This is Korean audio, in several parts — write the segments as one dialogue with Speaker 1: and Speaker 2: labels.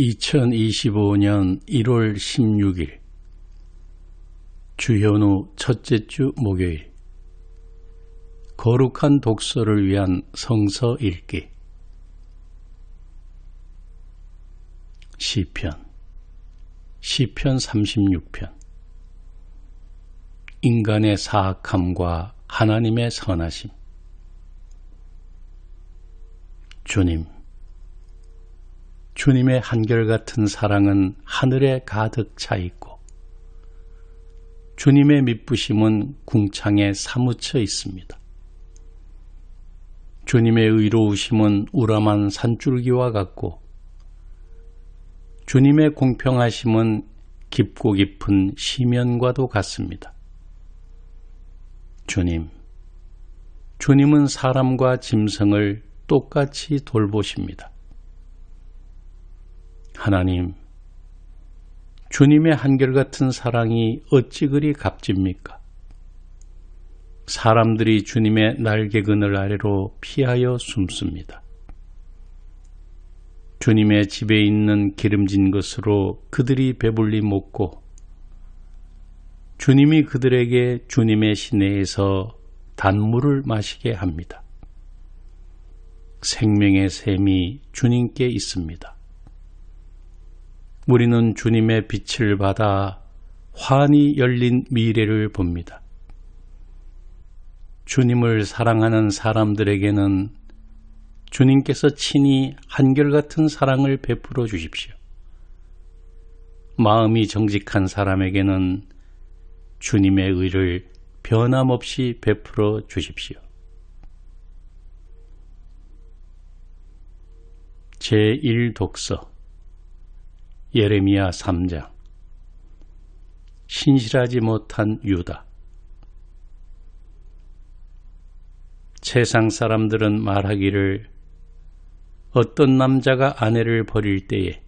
Speaker 1: 2025년 1월 16일 주현우 첫째 주 목요일 거룩한 독서를 위한 성서 읽기. 시편 시편 36편. 인간의 사악함과 하나님의 선하심. 주님 주님의 한결같은 사랑은 하늘에 가득 차 있고 주님의 미쁘심은 궁창에 사무쳐 있습니다. 주님의 의로우심은 우람한 산줄기와 같고 주님의 공평하심은 깊고 깊은 시면과도 같습니다. 주님, 주님은 사람과 짐승을 똑같이 돌보십니다. 하나님, 주님의 한결같은 사랑이 어찌 그리 값집니까? 사람들이 주님의 날개 그늘 아래로 피하여 숨습니다. 주님의 집에 있는 기름진 것으로 그들이 배불리 먹고 주님이 그들에게 주님의 시내에서 단물을 마시게 합니다. 생명의 샘이 주님께 있습니다. 우리는 주님의 빛을 받아 환히 열린 미래를 봅니다. 주님을 사랑하는 사람들에게는 주님께서 친히 한결같은 사랑을 베풀어 주십시오. 마음이 정직한 사람에게는 주님의 의를 변함없이 베풀어 주십시오. 제1독서 예레미야 3장 신실하지 못한 유다 세상 사람들은 말하기를 어떤 남자가 아내를 버릴 때에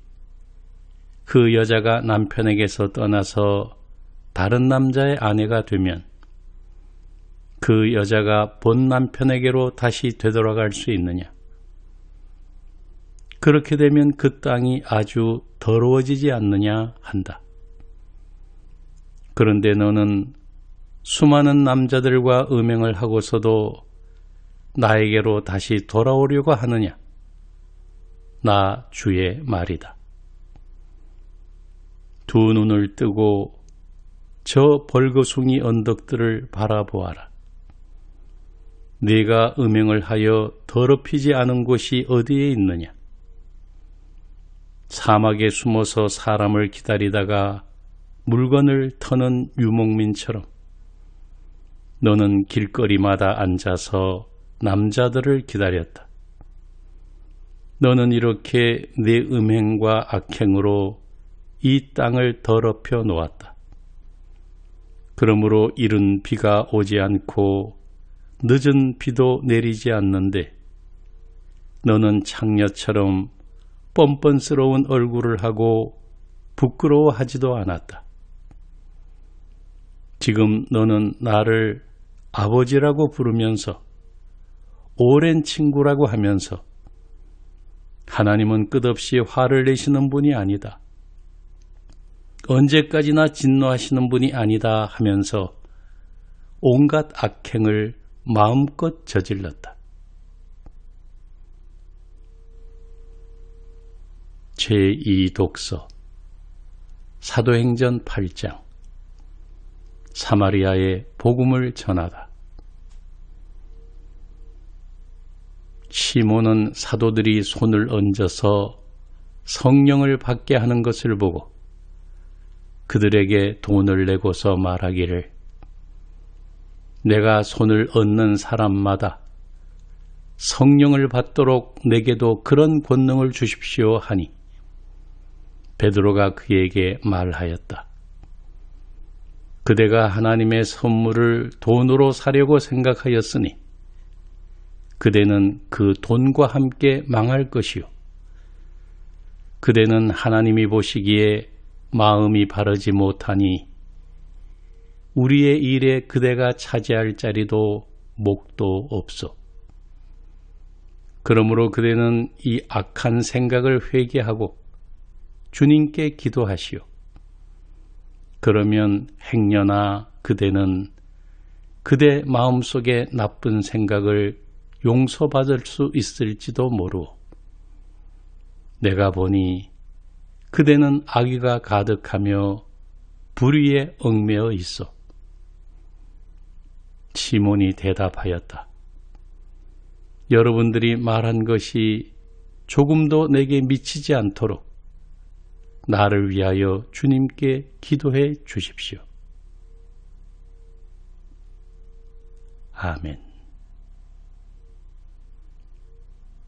Speaker 1: 그 여자가 남편에게서 떠나서 다른 남자의 아내가 되면 그 여자가 본 남편에게로 다시 되돌아갈 수 있느냐? 그렇게 되면 그 땅이 아주 더러워지지 않느냐 한다. 그런데 너는 수많은 남자들과 음행을 하고서도 나에게로 다시 돌아오려고 하느냐? 나 주의 말이다. 두 눈을 뜨고 저 벌거숭이 언덕들을 바라보아라. 네가 음행을 하여 더럽히지 않은 곳이 어디에 있느냐? 사막에 숨어서 사람을 기다리다가 물건을 터는 유목민처럼 너는 길거리마다 앉아서 남자들을 기다렸다. 너는 이렇게 내 음행과 악행으로 이 땅을 더럽혀 놓았다. 그러므로 이른 비가 오지 않고 늦은 비도 내리지 않는데 너는 창녀처럼 뻔뻔스러운 얼굴을 하고 부끄러워하지도 않았다. 지금 너는 나를 아버지라고 부르면서 오랜 친구라고 하면서 하나님은 끝없이 화를 내시는 분이 아니다. 언제까지나 진노하시는 분이 아니다 하면서 온갖 악행을 마음껏 저질렀다. 제2독서 사도행전 8장 사마리아의 복음을 전하다. 시몬은 사도들이 손을 얹어서 성령을 받게 하는 것을 보고 그들에게 돈을 내고서 말하기를 내가 손을 얹는 사람마다 성령을 받도록 내게도 그런 권능을 주십시오 하니 베드로가 그에게 말하였다. 그대가 하나님의 선물을 돈으로 사려고 생각하였으니 그대는 그 돈과 함께 망할 것이요. 그대는 하나님이 보시기에 마음이 바르지 못하니 우리의 일에 그대가 차지할 자리도 목도 없어. 그러므로 그대는 이 악한 생각을 회개하고 주님께 기도하시오. 그러면 행여나 그대는 그대 마음속에 나쁜 생각을 용서받을 수 있을지도 모르. 내가 보니 그대는 악의가 가득하며 불의에 얽매어 있어. 시몬이 대답하였다. 여러분들이 말한 것이 조금도 내게 미치지 않도록 나를 위하여 주님께 기도해 주십시오. 아멘.